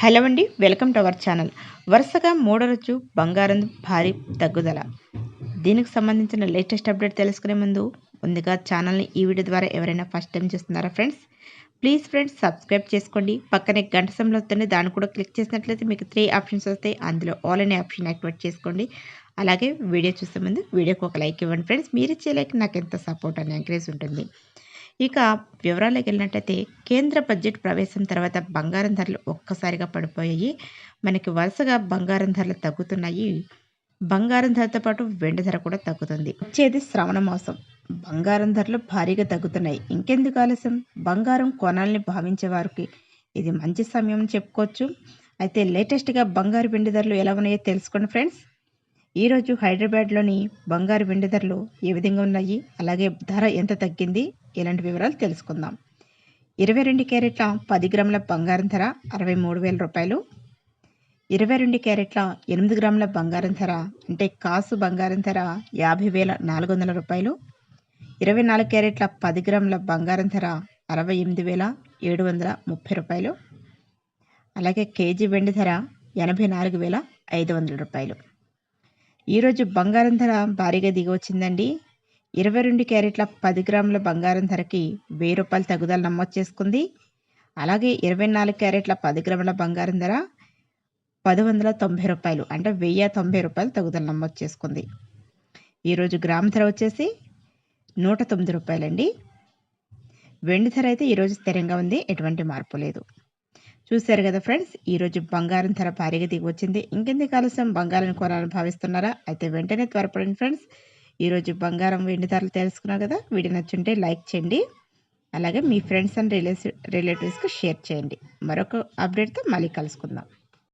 Hello అండి welcome to our channel. వరుసగా మూడో రోజు బంగారం భారీ తగ్గుదల. దీనికి సంబంధించిన లేటెస్ట్ అప్డేట్ తెలుసుకునే ముందు ముందుగా ఛానల్ని ఈ వీడియో ద్వారా ఎవరైనా ఫస్ట్ టైం చూస్తున్నారా ఫ్రెండ్స్? ప్లీజ్ ఫ్రెండ్స్ సబ్స్క్రైబ్ చేసుకోండి. పక్కనే గంట సమయంలో వస్తుంది దాన్ని కూడా క్లిక్ చేసినట్లయితే మీకు త్రీ ఆప్షన్స్ వస్తాయి. అందులో ఆల్ అనే ఆప్షన్ యాక్టివేట్ చేసుకోండి. అలాగే వీడియో చూసే ముందు వీడియోకి ఒక లైక్ ఇవ్వండి ఫ్రెండ్స్. మీరు ఇచ్చే లైక్ నాకు ఎంత సపోర్ట్ అని ఎంకరేజ్ ఉంటుంది. ఇక వివరాలకు వెళ్ళినట్టయితే కేంద్ర బడ్జెట్ ప్రవేశం తర్వాత బంగారం ధరలు ఒక్కసారిగా పడిపోయాయి. మనకి వరుసగా బంగారం ధరలు తగ్గుతున్నాయి. బంగారం ధరతో పాటు వెండి ధర కూడా తగ్గుతుంది. వచ్చేది శ్రవణ మాసం. బంగారం ధరలు భారీగా తగ్గుతున్నాయి. ఇంకెందుకు ఆలస్యం? బంగారం కొనాలని భావించే వారికి ఇది మంచి సమయం చెప్పుకోవచ్చు. అయితే లేటెస్ట్గా బంగారు వెండి ధరలు ఎలా ఉన్నాయో తెలుసుకోండి ఫ్రెండ్స్. ఈరోజు హైదరాబాద్లోని బంగారు వెండి ధరలు ఏ విధంగా ఉన్నాయి? అలాగే ధర ఎంత తగ్గింది? ఇలాంటి వివరాలు తెలుసుకుందాం. ఇరవై రెండు క్యారెట్ల పది గ్రాముల బంగారం ధర అరవై మూడు వేల రూపాయలు. ఇరవై రెండు క్యారెట్ల ఎనిమిది గ్రాముల బంగారం ధర అంటే కాసు బంగారం ధర యాభై వేల నాలుగు వందల రూపాయలు. ఇరవై నాలుగు క్యారెట్ల పది గ్రాముల బంగారం ధర అరవై ఎనిమిది వేల ఏడు వందల ముప్పై రూపాయలు. అలాగే కేజీ వెండి ధర ఎనభై నాలుగు వేల ఐదు వందల రూపాయలు. ఈరోజు బంగారం ధర భారీగా దిగి వచ్చిందండి. ఇరవై రెండు క్యారెట్ల పది గ్రాముల బంగారం ధరకి వెయ్యి రూపాయలు తగ్గుదల నమోదు చేసుకుంది. అలాగే ఇరవై నాలుగు క్యారెట్ల పది గ్రాముల బంగారం ధర పది వందల తొంభై రూపాయలు అంటే వెయ్యి తొంభై రూపాయలు తగ్గుదల నమోదు చేసుకుంది. ఈరోజు గ్రామ ధర వచ్చేసి నూట తొమ్మిది రూపాయలండి. వెండి ధర అయితే ఈరోజు స్థిరంగా ఉంది ఎటువంటి మార్పు లేదు. చూశారు కదా ఫ్రెండ్స్ ఈరోజు బంగారం ధర భారీగా దిగి వచ్చింది. ఇంకెందుకు ఆలస్యం? బంగారం కొనాలని భావిస్తున్నారా? అయితే వెంటనే త్వరపడండి ఫ్రెండ్స్. ఈరోజు బంగారం వెండి ధరలు తెలుసుకున్నారు కదా? వీడియో నచ్చుంటే లైక్ చేయండి. అలాగే మీ ఫ్రెండ్స్ అండ్ రిలేటివ్ రిలేటివ్స్కి షేర్ చేయండి. మరొక అప్డేట్తో మళ్ళీ కలుసుకుందాం.